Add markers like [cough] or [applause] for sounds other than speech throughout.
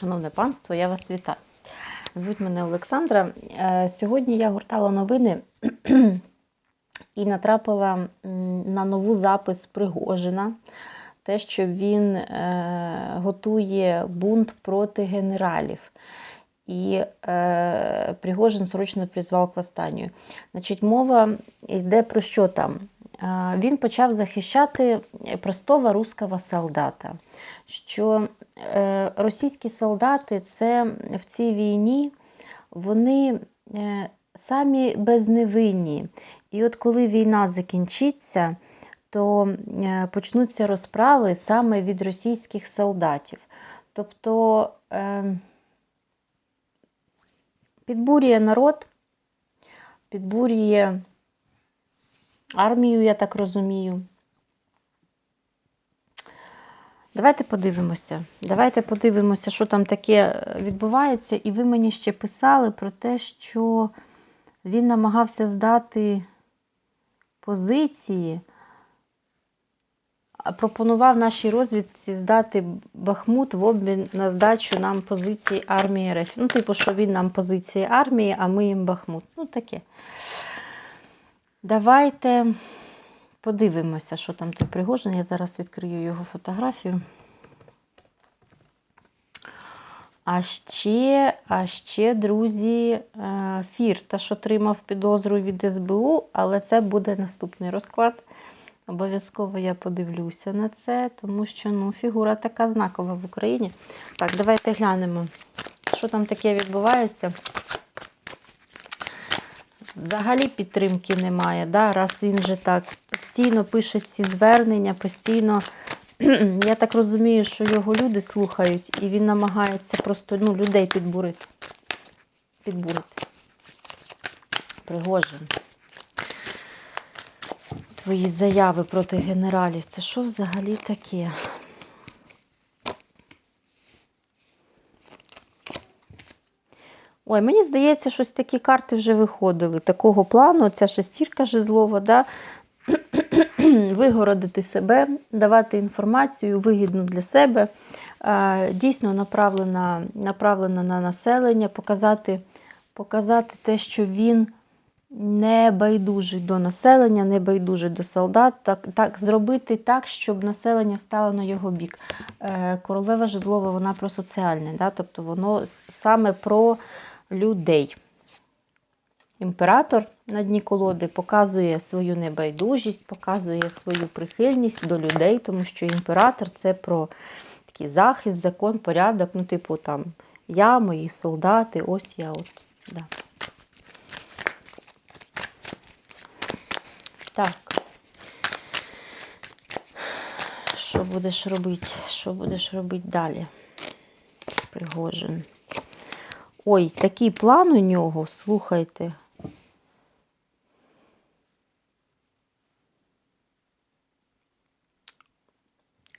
Шановне панство, я вас вітаю. Звуть мене Олександра. Е, Сьогодні я гортала новини і натрапила на нову запис Пригожина. Те, що він е, готує бунт проти генералів. І е, Пригожин срочно призвав к восстанню. Значить, мова йде про що там? Е, Він почав захищати простого русского солдата. Що е, російські солдати це в цій війні вони е, самі безневинні. І от коли війна закінчиться, то почнуться розправи саме від російських солдатів. Тобто підбурює народ, підбурює армію, я так розумію. Давайте подивимося. Давайте подивимося, що там таке відбувається. І ви мені ще писали про те, що він намагався здати позиції, пропонував нашій розвідці здати Бахмут в обмін на здачу нам позиції армії РФ. Ну, типу, що він нам позиції армії, а ми їм Бахмут. Ну, таке. Давайте подивимося, що там той Пригожин. Я зараз відкрию його фотографію. А ще, а ще, друзі, е, Фірташ отримав підозру від СБУ, але це буде наступний розклад. Обов'язково я подивлюся на це, тому що ну, фігура така знакова в Україні. Так, давайте глянемо, що там таке відбувається. Взагалі підтримки немає, да? раз він вже так постійно пише ці звернення, постійно. [clears throat] Я так розумію, що його люди слухають, і він намагається просто ну, людей підбурити. Підбурити. Пригожин. Твої заяви проти генералів. Це що взагалі таке? Ой, мені здається, щось такі карти вже виходили. Такого плану, ця шестірка жезлова, да? [clears throat] вигородити себе, давати інформацію вигідну для себе, дійсно направлена, направлена на населення, показати, показати те, що він не байдужий до населення, не байдужий до солдат, так, так, зробити так, щоб населення стало на його бік. Е, Королева Жезлова, вона про соціальне, да? тобто воно саме про людей. Імператор на дні колоди показує свою небайдужість, показує свою прихильність до людей, тому що імператор це про такий захист, закон, порядок. Ну, типу, там, я, мої солдати, ось я от. Да. Так. Що будеш робити? Що будеш робити далі? Пригожин. Ой, такий план у нього, слухайте.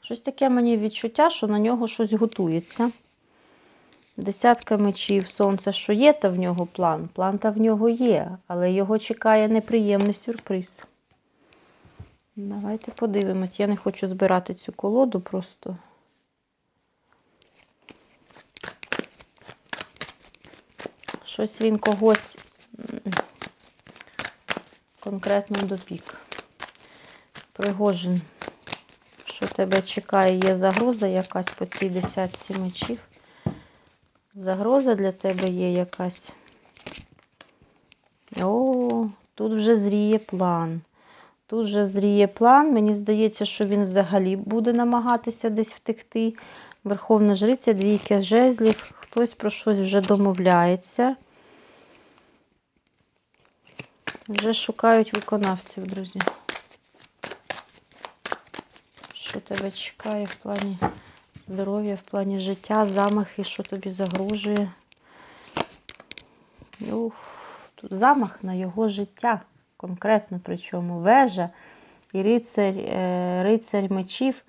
Щось таке мені відчуття, що на нього щось готується. Десятка мечів, сонце, що є, та в нього план. План та в нього є, але його чекає неприємний сюрприз. Давайте подивимось. Я не хочу збирати цю колоду просто. Щось він когось конкретно допік. Пригожин, що тебе чекає, є загроза якась по цій десятці мечів. Загроза для тебе є якась. О, тут вже зріє план. Тут вже зріє план. Мені здається, що він взагалі буде намагатися десь втекти. Верховна жриця, двійка жезлів. Хтось про щось вже домовляється. Вже шукають виконавців, друзі. Що тебе чекає в плані здоров'я, в плані життя, замахи, що тобі загрожує. Ух, тут замах на його життя. Конкретно причому вежа і рицарь, е, рицарь мечів.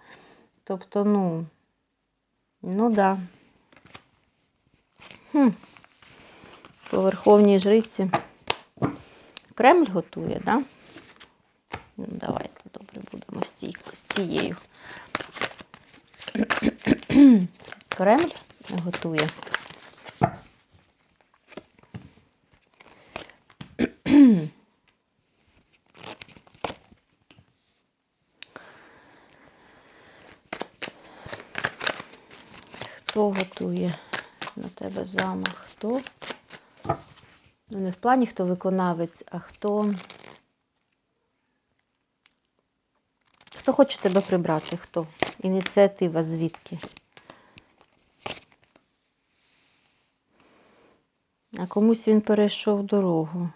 Тобто, ну, ну да. Хм. По верховній жриці. Кремль готує, да? Ну, давайте добре будемо з, ці, з цією. Кремль готує. Хто готує на тебе замах? Хто? Ну, не в плані, хто виконавець, а хто. Хто хоче тебе прибрати? Хто? Ініціатива звідки? А комусь він перейшов дорогу.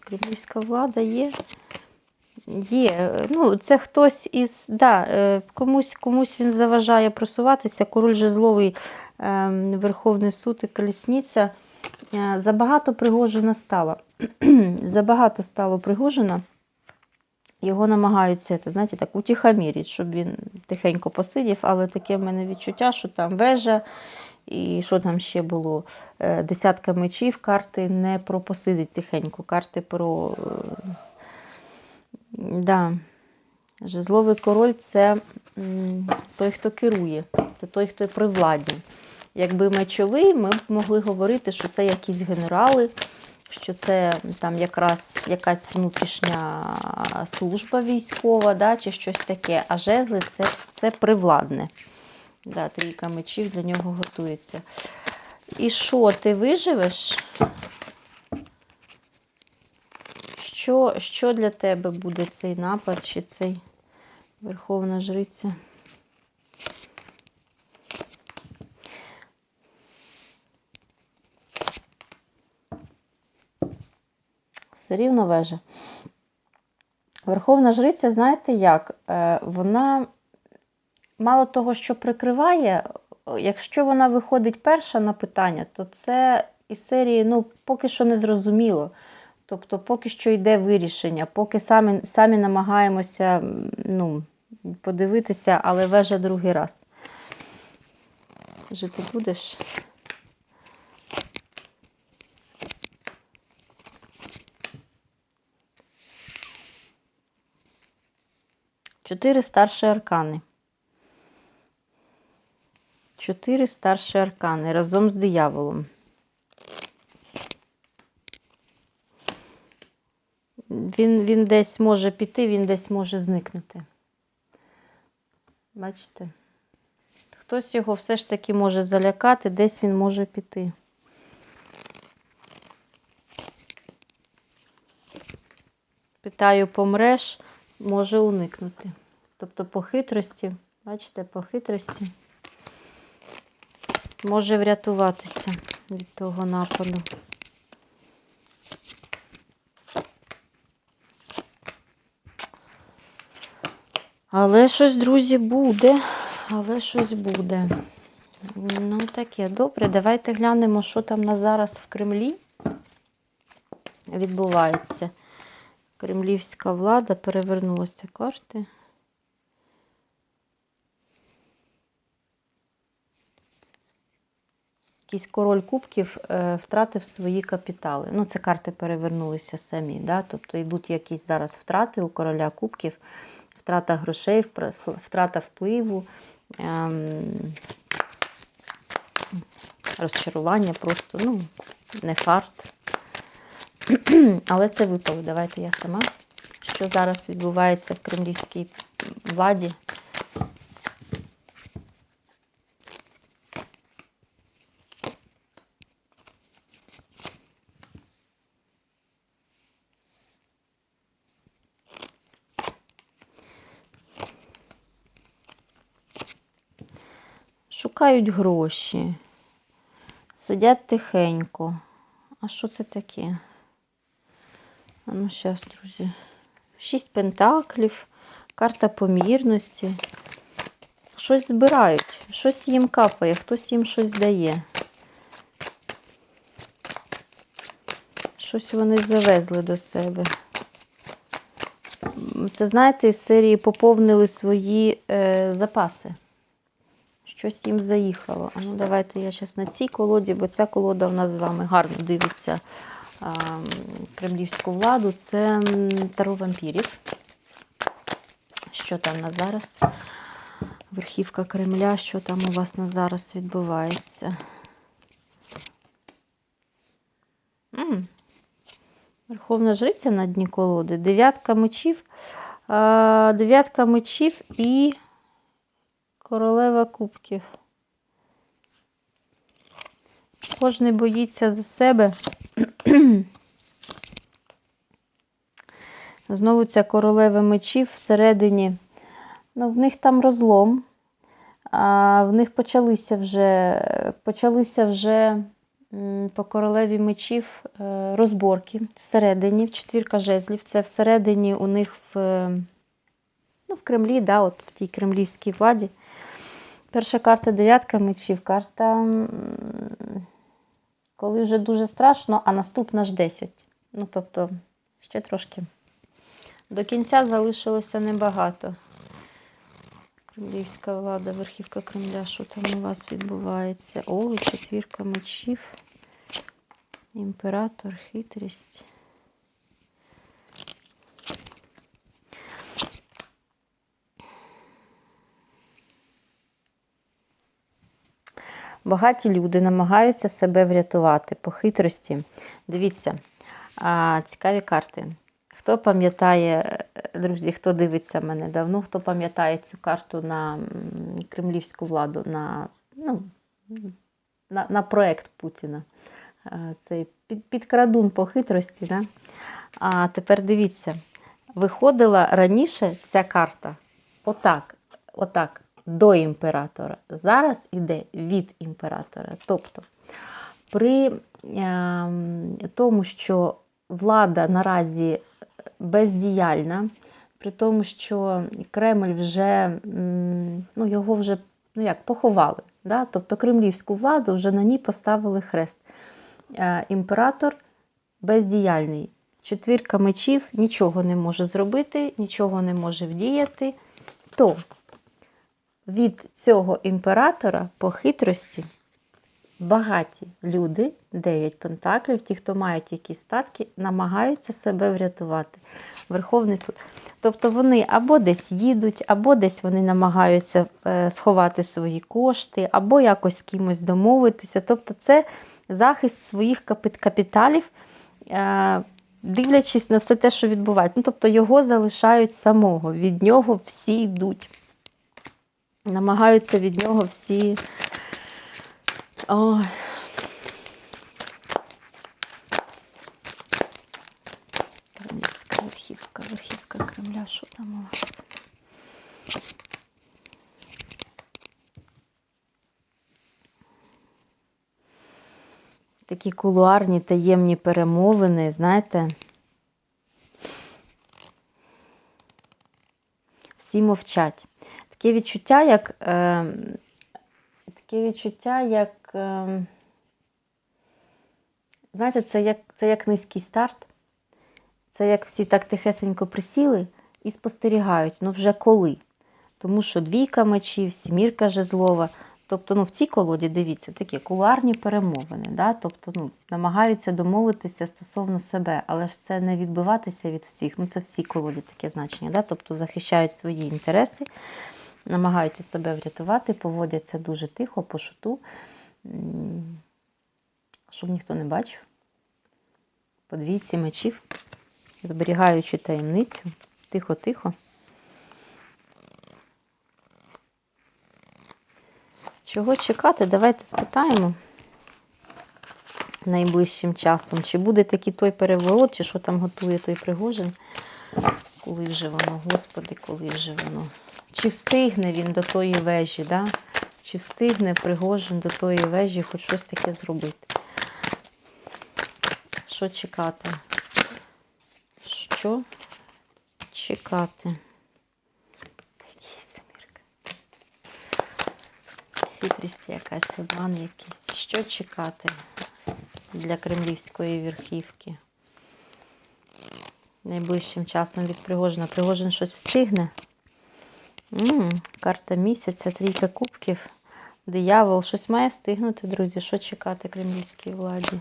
Кремлівська влада є. Є. Ну, це хтось із. Да, е, комусь, комусь він заважає просуватися. Король жезловий, е, Верховний суд і колісниця. Е, Забагато Пригожина стало. [clears throat] Забагато стало Пригожина. Його намагаються, це, знаєте, так утихомірити, щоб він тихенько посидів, але таке в мене відчуття, що там вежа, і що там ще було? Е, Десятка мечів, карти не про посидить тихенько, карти про. е, Да. Жезловий король це той, хто керує, це той, хто при владі. Якби мечовий, ми б могли говорити, що це якісь генерали, що це там якраз якась внутрішня служба військова, да, чи щось таке. А жезли це, це привладне. Да, трійка мечів для нього готується. І що, ти виживеш? Що, що для тебе буде цей напад чи цей Верховна Жриця? Все рівно вежа. Верховна Жриця, знаєте як? Е, Вона мало того, що прикриває, якщо вона виходить перша на питання, то це із серії, ну, поки що не зрозуміло. Тобто, поки що йде вирішення, поки самі, самі намагаємося ну, подивитися, але вежа другий раз. Жити будеш? Чотири старші аркани. Чотири старші аркани разом з дияволом. Він, він десь може піти, він десь може зникнути. Бачите? Хтось його все ж таки може залякати, десь він може піти. Питаю, помреш, може уникнути. Тобто по хитрості, бачите, по хитрості може врятуватися від того нападу. Але щось, друзі, буде. Але щось буде. Ну, таке, добре. Давайте глянемо, що там на зараз в Кремлі відбувається. Кремлівська влада перевернулася карти. Якийсь король кубків е, втратив свої капітали. Ну, це карти перевернулися самі. Да? Тобто йдуть якісь зараз втрати у короля кубків, втрата грошей, втрата впливу, ем, розчарування, просто ну, не фарт. [clears throat] Але це випало. Давайте я сама. Що зараз відбувається в кремлівській владі? Шукають гроші, сидять тихенько. А що це таке? А ну, зараз, друзі. Шість пентаклів, карта помірності. Щось збирають, щось їм капає, хтось їм щось дає. Щось вони завезли до себе. Це, знаєте, із серії поповнили свої е, запаси. Щось їм заїхало. А ну давайте я зараз на цій колоді, бо ця колода в нас з вами гарно дивиться а, кремлівську владу. Це м, таро вампірів. Що там на зараз? Верхівка Кремля, що там у вас на зараз відбувається? М. Верховна жриця на дні колоди. Дев'ятка мечів. Дев'ятка мечів і королева кубків. Кожний боїться за себе. [clears throat] Знову ця королева мечів всередині. Ну, в них там розлом. А в них почалися вже, почалися вже по королеві мечів е, розборки всередині, в четвірка жезлів. Це всередині у них в, ну, в Кремлі, да, от в тій кремлівській владі. Перша карта дев'ятка мечів. Карта, коли вже дуже страшно, а наступна ж 10. Ну, тобто, ще трошки. До кінця залишилося небагато. Кремлівська влада, верхівка Кремля, що там у вас відбувається? О, четвірка мечів. Імператор, хитрість. Багаті люди намагаються себе врятувати по хитрості. Дивіться, цікаві карти. Хто пам'ятає, друзі, хто дивиться мене давно, хто пам'ятає цю карту на кремлівську владу, на, ну, на, на проект Путіна. Цей під, підкрадун по хитрості. Да? А тепер дивіться, виходила раніше ця карта отак, отак, до імператора. Зараз іде від імператора. Тобто, при е, тому, що влада наразі бездіяльна, при тому, що Кремль вже ну, його вже ну, як, поховали. Да? Тобто кремлівську владу вже на ній поставили хрест. Е, Імператор бездіяльний. Четвірка мечів нічого не може зробити, нічого не може вдіяти. То від цього імператора по хитрості багаті люди, 9 пентаклів, ті, хто мають якісь статки, намагаються себе врятувати. Верховний суд. Тобто вони або десь їдуть, або десь вони намагаються е, сховати свої кошти, або якось з кимось домовитися. Тобто, це захист своїх капіталів. е, Дивлячись на все те, що відбувається. Ну, тобто його залишають самого, від нього всі йдуть. Намагаються від нього всі. Ой. Кремлівська верхівка, верхівка Кремля, що там у вас? Такі кулуарні таємні перемовини, знаєте. Всі мовчать. Таке відчуття, як. Е, таке відчуття, як. Е, знаєте, це як, це як низький старт. Це як всі так тихесенько присіли і спостерігають. Ну вже коли? Тому що двійка мечів, сімірка жезлова. Тобто, ну, в цій колоді, дивіться, такі кулуарні перемовини. Да? Тобто, ну, намагаються домовитися стосовно себе, але ж це не відбиватися від всіх. Ну, це всі колоді таке значення. Да? Тобто захищають свої інтереси, намагаються себе врятувати, поводяться дуже тихо, по шуту, щоб ніхто не бачив. По двійці мечів, зберігаючи таємницю, тихо-тихо. Чого чекати? Давайте спитаємо найближчим часом. Чи буде такий той переворот, чи що там готує той Пригожин? Коли вже воно, Господи, коли вже воно? Чи встигне він до тої вежі, да? Чи встигне Пригожин до тої вежі хоч щось таке зробити? Що чекати? Що чекати? Такий Семірка. Хитрість якась, обман якийсь. Що чекати для кремлівської верхівки? Найближчим часом від Пригожина. Пригожин щось встигне. М карта місяця, трійка кубків, диявол. Щось має встигнути, друзі. Що чекати кремлівській владі?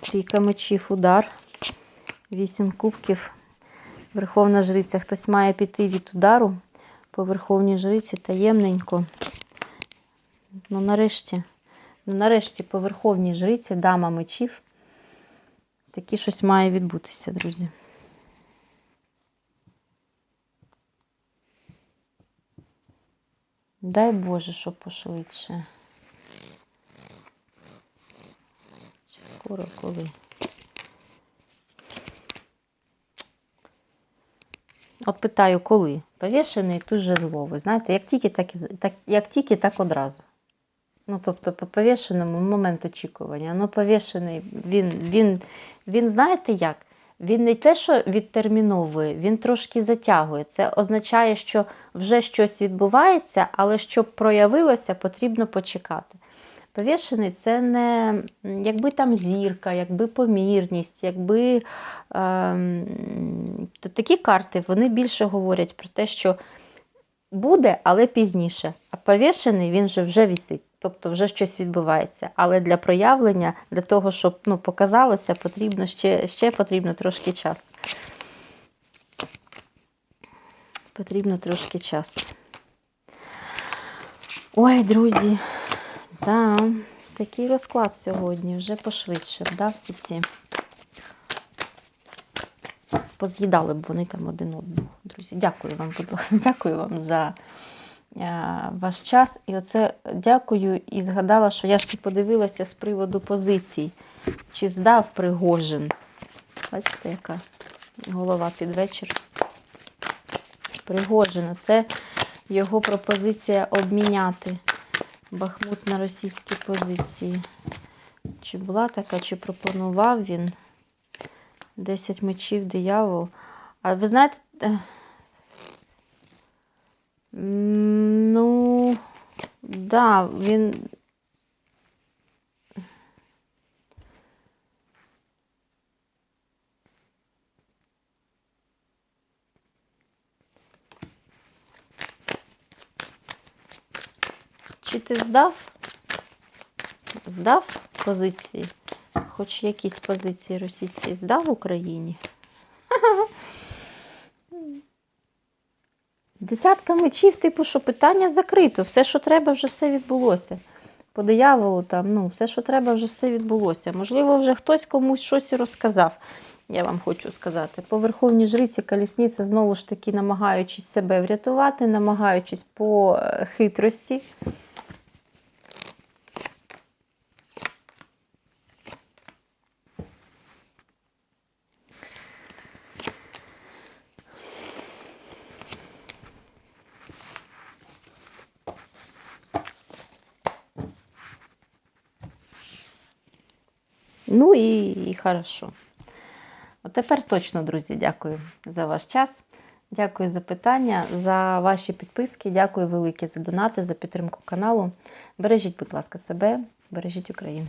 Трійка мечів, удар. Вісім кубків. Верховна жриця. Хтось має піти від удару по Верховній жриці таємненько. Ну, нарешті, ну, нарешті, по Верховній жриці, дама мечів. Такі щось має відбутися, друзі. Дай Боже, щоб пошвидше. Скоро коли. От питаю, коли? Повішений тут же зловий. Знаєте, як тільки, так, так, як тільки, так одразу. Ну, тобто, по повішеному момент очікування. Ну, повішений, він, він, він, знаєте як? Він не те, що відтерміновує, він трошки затягує. Це означає, що вже щось відбувається, але щоб проявилося, потрібно почекати. Повішений це не якби там зірка, якби помірність, якби ем, то такі карти вони більше говорять про те, що буде, але пізніше. А повішений він же вже вісить, тобто вже щось відбувається. Але для проявлення, для того, щоб ну, показалося, потрібно ще, ще потрібно трошки часу. Потрібно трошки часу. Ой, друзі, да, такий розклад сьогодні вже пошвидше, да, всі ці. Поз'їдали б вони там один одного. Друзі, дякую вам, будь ласка, [laughs] дякую вам за ваш час. І оце дякую і згадала, що я ж подивилася з приводу позицій. Чи здав Пригожин? Бачите, яка голова під вечір. Пригожин. Це його пропозиція обміняти Бахмут на російські позиції. Чи була така, чи пропонував він? 10 мечів, диявол. А ви знаєте. Да, він. Чи ти здав? Здав позиції? Хоч якісь позиції російські здав Україні? Десятка мечів, типу, що питання закрито. Все, що треба, вже все відбулося. По дияволу там, ну, все, що треба, вже все відбулося. Можливо, вже хтось комусь щось розказав. Я вам хочу сказати. По Верховній жриці колісниця, знову ж таки, намагаючись себе врятувати, намагаючись по е, хитрості. Ну і, і хорошо. От тепер точно, друзі, дякую за ваш час. Дякую за питання, за ваші підписки. Дякую велике за донати, за підтримку каналу. Бережіть, будь ласка, себе, бережіть Україну.